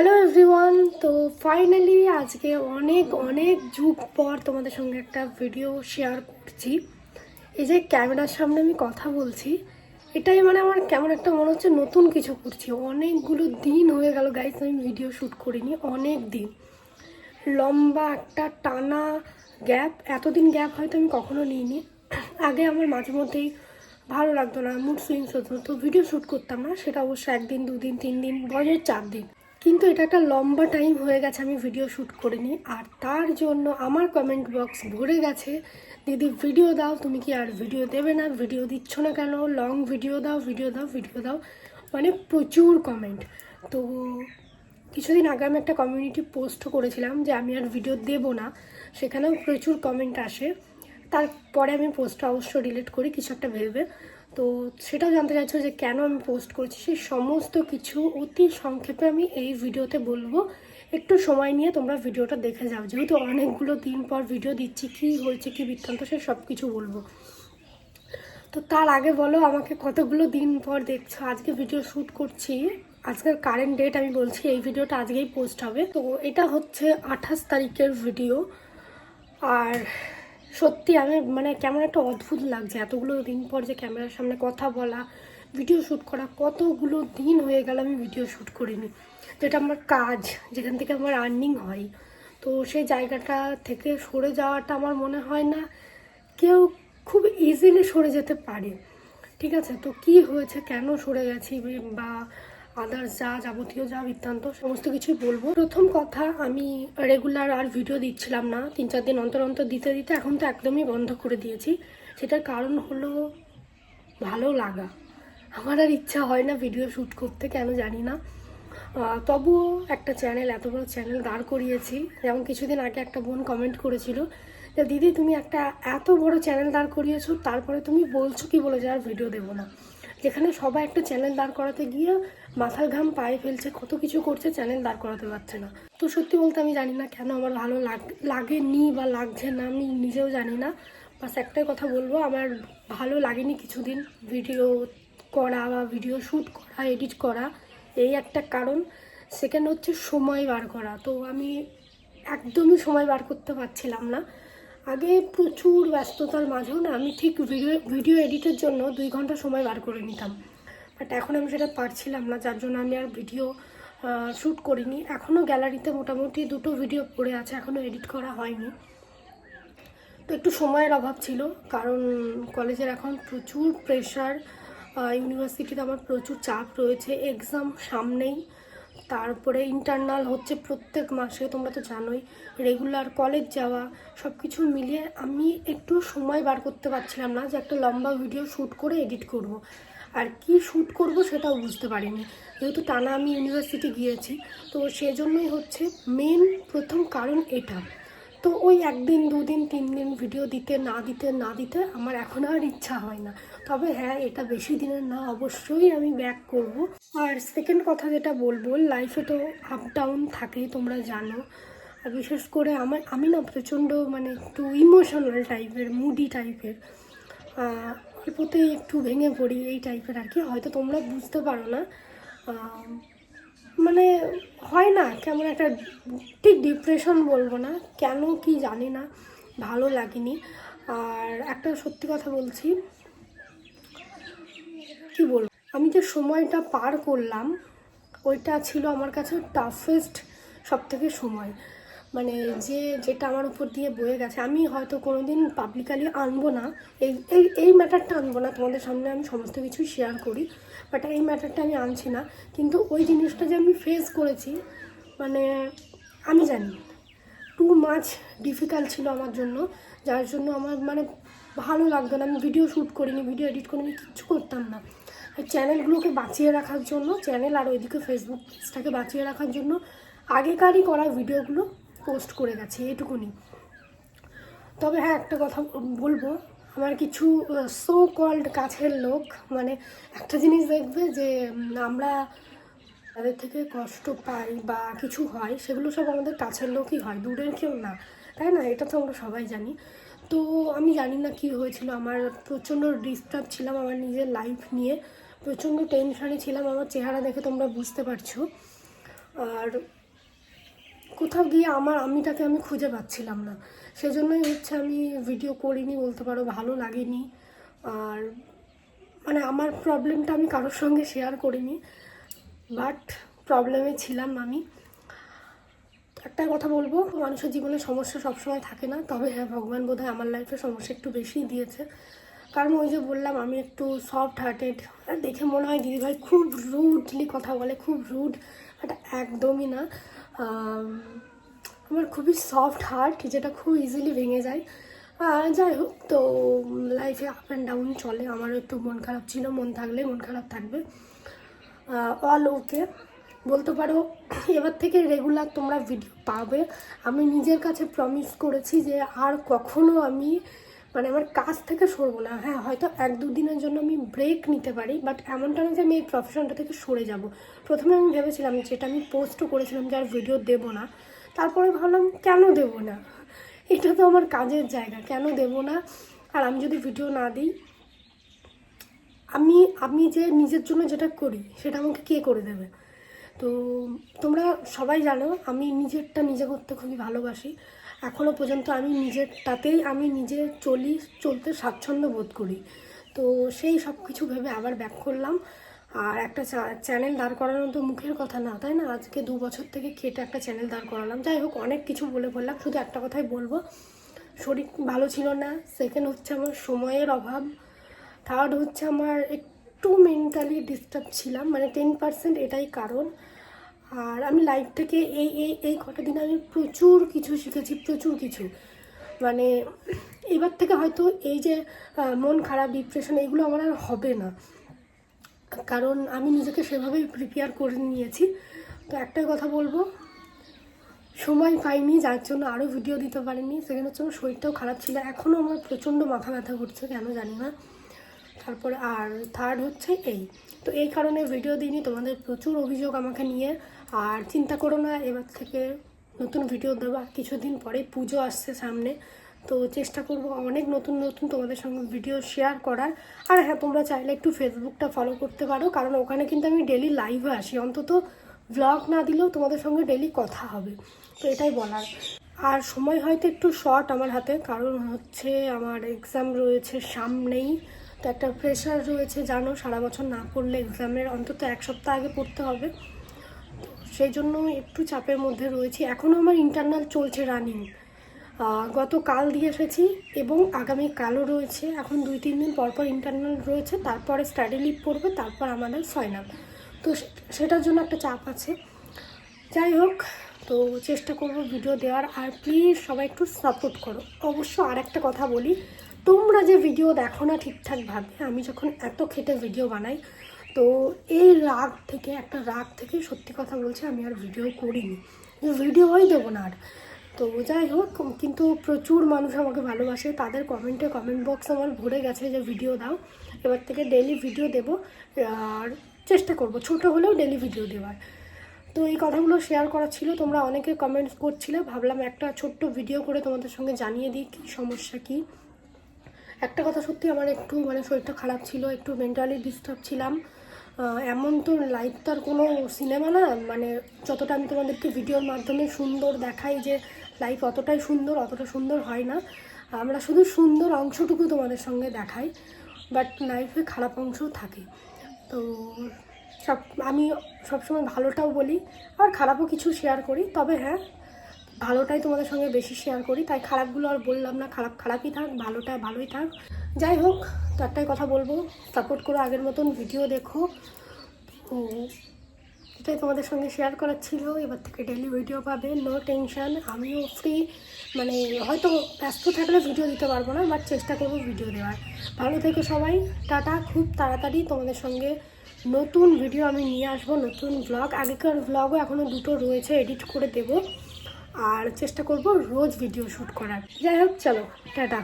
Hello everyone তো finally আজকে অনেক অনেক যুগ পর তোমাদের সঙ্গে একটা ভিডিও শেয়ার করছি। এই যে ক্যামেরার সামনে আমি কথা বলছি, এটাই মানে আমার কেমন একটা মনে হচ্ছে নতুন কিছু করছি। অনেকগুলো দিন হয়ে গেল গাইস আমি ভিডিও শ্যুট করিনি, অনেক দিন। লম্বা একটা টানা গ্যাপ এতদিন গ্যাপ হয়তো আমি কখনো নিইনি। আগে আমার মাঝে মধ্যেই ভালো লাগতো না মুড সুইংস হতো, তো ভিডিও শ্যুট করতাম না, সেটা অবশ্য একদিন, দুদিন তিন দিন বয়সের চার দিন। কিন্তু এটা একটা লম্বা টাইম হয়ে গেছে, আমি ভিডিও শ্যুট করিনি। আর তার জন্য আমার কমেন্ট বক্স ভরে গেছে, দিদি ভিডিও দাও, তুমি কি আর ভিডিও দেবে না? ভিডিও দিচ্ছ না কেন? লং ভিডিও দাও ভিডিও দাও ভিডিও দাও। মানে প্রচুর কমেন্ট তো কিছুদিন আগে আমি একটা কমিউনিটি পোস্ট করেছিলাম যে আমি আর ভিডিও দেব না। সেখানেও প্রচুর কমেন্ট আসে। তারপরে আমি পোস্টটা অবশ্য ডিলিট করি, কিছু একটা ভেবে। তো সেটাও জানতে চাইছো যে কেন আমি পোস্ট করছি? সেই সমস্ত কিছু অতি সংক্ষেপে আমি এই ভিডিওতে বলব। একটু সময় নিয়ে তোমরা ভিডিওটা দেখে যাও। যেহেতু অনেকগুলো দিন পর ভিডিও দিচ্ছি, কী হয়েছে, কী বৃত্তান্ত, সে সব কিছু বলব। তো তার আগে বলো, আমাকে কতগুলো দিন পর দেখছ? আজকে ভিডিও শ্যুট করছি। আজকের কারেন্ট ডেট আমি বলছি, এই ভিডিওটা আজকেই পোস্ট হবে। তো এটা হচ্ছে আঠাশ তারিখের ভিডিও আর সত্যি আমি মানে কেমন একটা অদ্ভুত লাগছে এতগুলো দিন পর যে ক্যামেরার সামনে কথা বলা ভিডিও শ্যুট করা, কতগুলো দিন হয়ে গেল আমি ভিডিও শ্যুট করিনি। যেটা আমার কাজ, যেখান থেকে আমার আর্নিং হয়। তো সেই জায়গাটা থেকে সরে যাওয়াটা আমার মনে হয় না কেউ খুব ইজিলি সরে যেতে পারে। ঠিক আছে? তো কি হয়েছে? কেন সরে গেছি? বা আদার্স যা যাবতীয়, যা বৃত্তান্ত, সমস্ত কিছুই বলব। প্রথম কথা, আমি রেগুলার আর ভিডিও দিচ্ছিলাম না। তিন চার দিন অন্তর অন্তর দিতে দিতে এখন তো একদমই বন্ধ করে দিয়েছি। সেটার কারণ হলো ভালো লাগা। আমার আর ইচ্ছা হয় না ভিডিও শ্যুট করতে, কেন জানি না। তবুও একটা চ্যানেল এত বড় চ্যানেল দাঁড় করিয়েছি। যেমন কিছুদিন আগে একটা বোন কমেন্ট করেছিল যে, দিদি, তুমি একটা এত বড় চ্যানেল দাঁড় করিয়েছো, তারপরে তুমি বলছো কি বলে আর ভিডিও দেবো না? যেখানে সবাই একটা চ্যানেল দাঁড় করাতে গিয়ে মাথার ঘাম পায়ে ফেলছে, কত কিছু করছে চ্যানেল দাঁড় করাতে পারছে না। তো সত্যি বলতে আমি জানি না কেন আমার ভালো লাগ, লাগেনি বা লাগছে না, আমি নিজেও জানি না। বাস একটাই কথা বলব, আমার ভালো লাগেনি কিছুদিন ভিডিও করা বা ভিডিও শ্যুট করা, এডিট করা, এই একটা কারণ। সেকেন্ড হচ্ছে সময় বার করা। তো আমি একদমই সময় বার করতে পারছিলাম না। আগে প্রচুর ব্যস্ততার মাঝেও না আমি ঠিক ভিডিও ভিডিও এডিটের জন্য দুই ঘণ্টা সময় বার করে নিতাম। বাট এখন আমি সেটা পারছিলাম না, যার জন্য আমি আর ভিডিও শ্যুট করিনি। এখনও গ্যালারিতে মোটামুটি দুটো ভিডিও পড়ে আছে এখনও এডিট করা হয়নি। তো একটু সময়ের অভাব ছিল, কারণ কলেজের এখন প্রচুর প্রেশার ইউনিভার্সিটিতে আমার প্রচুর চাপ রয়েছে এক্সাম সামনেই। তারপরে ইন্টারনাল হচ্ছে প্রত্যেক মাসে, তোমরা তো জানোই রেগুলার কলেজ যাওয়া সব কিছু মিলিয়ে আমি একটু সময় বার করতে পারছিলাম না যে একটা লম্বা ভিডিও শ্যুট করে এডিট করব। আর কি শ্যুট করব সেটাও বুঝতে পারিনি। যেহেতু টানা আমি ইউনিভার্সিটি গিয়েছি, তো সেজন্যই হচ্ছে মেন প্রথম কারণ এটা। তো ওই একদিন, দুদিন তিন দিন ভিডিও দিতে, না দিতে না দিতে আমার এখন আর ইচ্ছা হয় না। তবে হ্যাঁ এটা বেশি দিনের না, অবশ্যই আমি ব্যাক করব। আর সেকেন্ড কথা যেটা বলব লাইফে তো আপ ডাউন থাকেই, তোমরা জানো। আর বিশেষ করে আমার, আমি না প্রচণ্ড মানে একটু ইমোশনাল টাইপের মুডি টাইপের অল্পতেই একটু ভেঙে পড়ি এই টাইপের আর কি হয়তো তোমরা বুঝতে পারো না। মানে হয় না, কেমন একটা ঠিক ডিপ্রেশন বলব না, কেন কি জানি না, ভালো লাগেনি। আর একটা সত্যি কথা বলছি, কি বলব? আমি যে সময়টা পার করলাম, ওইটা ছিল আমার কাছে টাফেস্ট সব থেকে সময়। মানে যে, যেটা আমার উপর দিয়ে বয়ে গেছে। আমি হয়তো কোনো দিন পাবলিকালি আনব না। এই এই এই ম্যাটারটা আনব না। তোমাদের সামনে আমি সমস্ত কিছু শেয়ার করি। বাট এই ম্যাটারটা আমি আনছি না। কিন্তু ওই জিনিসটা যে আমি ফেস করেছি মানে আমি জানি। টু মাচ ডিফিকাল্ট ছিল আমার জন্য। যার জন্য আমার মানে ভালো লাগতো না। আমি ভিডিও শ্যুট করিনি ভিডিও এডিট করিনি, কিচ্ছু করতাম না। চ্যানেলগুলোকে বাঁচিয়ে রাখার জন্য, চ্যানেল আর ওইদিকে ফেসবুক পেজটাকে বাঁচিয়ে রাখার জন্য আগেকারই করা ভিডিওগুলো পোস্ট করে গেছে, এটুকুনি। তবে হ্যাঁ একটা কথা বলব, আমার কিছু সো কল্ড কাছের লোক মানে একটা জিনিস দেখবে যে আমরা তাদের থেকে কষ্ট পাই বা কিছু হয়, সেগুলো সব আমাদের কাছের লোকই হয়, দূরের কেউ না, তাই না? এটা তো আমরা সবাই জানি। তো আমি জানি না কি হয়েছিল, আমার প্রচণ্ড ডিস্টার্ব ছিলাম আমার নিজের লাইফ নিয়ে। প্রচণ্ড টেনশানে ছিলাম, আমার চেহারা দেখে তোমরা বুঝতে পারছ। আর কোথাও গিয়ে আমার আমিটাকে আমি খুঁজে পাচ্ছিলাম না। সেজন্যই হচ্ছে আমি ভিডিও করিনি বলতে পারো, ভালো লাগেনি। আর মানে আমার প্রবলেমটা আমি কারোর সঙ্গে শেয়ার করিনি বাট প্রবলেমে ছিলাম আমি। একটা কথা বলব, মানুষের জীবনে সমস্যা সবসময় থাকে না, তবে হ্যাঁ ভগবান বোধহয় আমার লাইফে সমস্যা একটু বেশিই দিয়েছে। কারণ ওই যে বললাম, আমি একটু সফট হার্টেড দেখে মনে হয় দিদিভাই খুব রুডলি কথা বলে, খুব রুড এটা একদমই না। আমার খুবই সফট হার্ট যেটা খুব ইজিলি ভেঙে যায়। যাই হোক, তো লাইফে আপ অ্যান্ড ডাউন চলে, আমারও একটু মন খারাপ ছিল, মন থাকলে মন খারাপ থাকবে। অল ওকে বলতে পারো, এবার থেকে রেগুলার তোমরা ভিডিও পাবে। আমি নিজের কাছে প্রমিস করেছি যে আর কখনো আমি মানে আমার কাজ থেকে সরবো না। হ্যাঁ হয়তো এক দু দিনের জন্য আমি ব্রেক নিতে পারি বাট এমনটা না যে আমি এই প্রফেশনটা থেকে সরে যাব। প্রথমে আমি ভেবেছিলাম যেটা আমি পোস্টও করেছিলাম যে আর ভিডিও দেবো না। তারপরে ভাবলাম, কেন দেবো না? এটা তো আমার কাজের জায়গা, কেন দেবো না? আর আমি যদি ভিডিও না দিই, আমি আমি যে নিজের জন্য যেটা করি, সেটা আমাকে কে করে দেবে? তো তোমরা সবাই জানো, আমি নিজেরটা নিজে করতে খুবই ভালোবাসি। এখনও পর্যন্ত আমি নিজেরটাতেই আমি নিজে চলি, চলতে স্বাচ্ছন্দ্য বোধ করি। তো সেই সব কিছু ভেবে আবার ব্যাক করলাম। আর একটা চ্যানেল দাঁড় করানো তো মুখের কথা না, তাই না? আজকে দু বছর থেকে খেটে একটা চ্যানেল দাঁড় করালাম। যাই হোক, অনেক কিছু বলে বললাম শুধু একটা কথাই বলব, শরীর ভালো ছিল না। সেকেন্ড হচ্ছে আমার সময়ের অভাব। থার্ড হচ্ছে আমার একটু মেন্টালি ডিস্টার্ব ছিলাম। মানে টেন পার্সেন্ট এটাই কারণ। আর আমি লাইফ থেকে এই এই এই কটা দিন আমি প্রচুর কিছু শিখেছি, প্রচুর কিছু। মানে এবার থেকে হয়তো এই যে মন খারাপ ডিপ্রেশন এগুলো আমার আর হবে না। কারণ আমি নিজেকে সেভাবেই প্রিপেয়ার করে নিয়েছি। তো একটাই কথা বলব, সময় পাইনি, যার জন্য আরও ভিডিও দিতে পারিনি। সেখানে হচ্ছে শরীরটাও খারাপ ছিল। এখনও আমার প্রচণ্ড মাথা ব্যথা করছে, কেন জানি না। তারপরে আর থার্ড হচ্ছে এই। তো এই কারণে ভিডিও দিইনি, তোমাদের প্রচুর অভিযোগ আমাকে নিয়ে। আর চিন্তা করো না, এবার থেকে নতুন ভিডিও দেওয়া কিছুদিন পরে পুজো আসছে সামনে। তো চেষ্টা করব অনেক নতুন নতুন তোমাদের সঙ্গে ভিডিও শেয়ার করার। আর হ্যাঁ তোমরা চাইলে একটু ফেসবুকটা ফলো করতে পারো। কারণ ওখানে কিন্তু আমি ডেলি লাইভে আসি। অন্তত ব্লগ না দিলেও তোমাদের সঙ্গে ডেলি কথা হবে। তো এটাই বলার। আর সময় হয়তো একটু শর্ট আমার হাতে। কারণ হচ্ছে আমার এক্সাম রয়েছে সামনেই। তো একটা প্রেশার রয়েছে, জানো, সারা বছর না পড়লে এক্সামের অন্তত এক সপ্তাহ আগে পড়তে হবে। সেই জন্য একটু চাপের মধ্যে রয়েছি। এখনও আমার ইন্টারনাল চলছে রানিং গতকাল দিয়ে এসেছি এবং আগামী কালও রয়েছে। এখন দুই, তিন দিন পর পর ইন্টারনাল রয়েছে, তারপরে স্টাডি লিভ পড়বে, তারপর আমাদের ফাইনাল তো সেটার জন্য একটা চাপ আছে। যাই হোক, তো চেষ্টা করব ভিডিও দেওয়ার। আর প্লিজ সবাই একটু সাপোর্ট করো। অবশ্য আর একটা কথা বলি। তোমরা যে ভিডিও দেখো না ঠিকঠাকভাবে আমি যখন এত খেটে ভিডিও বানাই, তো এই রাগ থেকে, একটা রাগ থেকে সত্যি কথা বলছে, আমি আর ভিডিও করিনি। ভিডিওই দেবো না আর। তো যাই হোক, কিন্তু প্রচুর মানুষ আমাকে ভালোবাসে, তাদের কমেন্টে কমেন্ট বক্স আমার ভরে গেছে যে ভিডিও দাও। এবার থেকে ডেলি ভিডিও দেবো, আর চেষ্টা করব, ছোট হলেও ডেলি ভিডিও দেওয়ার। তো এই কথাগুলো শেয়ার করা ছিল, তোমরা অনেকে কমেন্টস করছিলে, ভাবলাম একটা ছোট্ট ভিডিও করে তোমাদের সঙ্গে জানিয়ে দিই, কী সমস্যা, কী? একটা কথা সত্যি আমার একটু মানে শরীরটা খারাপ ছিল, একটু মেন্টালি ডিস্টার্ব ছিলাম। এমন তো লাইফ তো আর কোনো সিনেমা না মানে যতটা আমি তোমাদেরকে ভিডিওর মাধ্যমে সুন্দর দেখাই যে লাইফ অতটাই সুন্দর, অতটা সুন্দর হয় না। আমরা শুধু সুন্দর অংশটুকু তোমাদের সঙ্গে দেখাই বাট লাইফে খারাপ অংশও থাকে। তো সব, আমি সবসময় ভালোটাও বলি, আর খারাপও কিছু শেয়ার করি। তবে হ্যাঁ ভালোটাই তোমাদের সঙ্গে বেশি শেয়ার করি। তাই খারাপগুলো আর বললাম না, খারাপ খারাপই থাক, ভালোটা ভালোই থাক। যাই হোক তো একটাই কথা বলব। সাপোর্ট করো আগের মতন ভিডিও দেখো। এটাই তোমাদের সঙ্গে শেয়ার করার ছিল। এবার থেকে ডেলি ভিডিও পাবে নো টেনশন আমিও ফ্রি মানে হয়তো ব্যস্ত থাকলে ভিডিও দিতে পারব না বাট চেষ্টা করব ভিডিও দেওয়ার। ভালো থেকো সবাই, টাটা। খুব তাড়াতাড়ি তোমাদের সঙ্গে নতুন ভিডিও আমি নিয়ে আসব, নতুন ব্লগ আগেকার ব্লগও এখনও দুটো রয়েছে এডিট করে দেবো। আর চেষ্টা করব রোজ ভিডিও শ্যুট করার। যাই হোক চলো টাটা।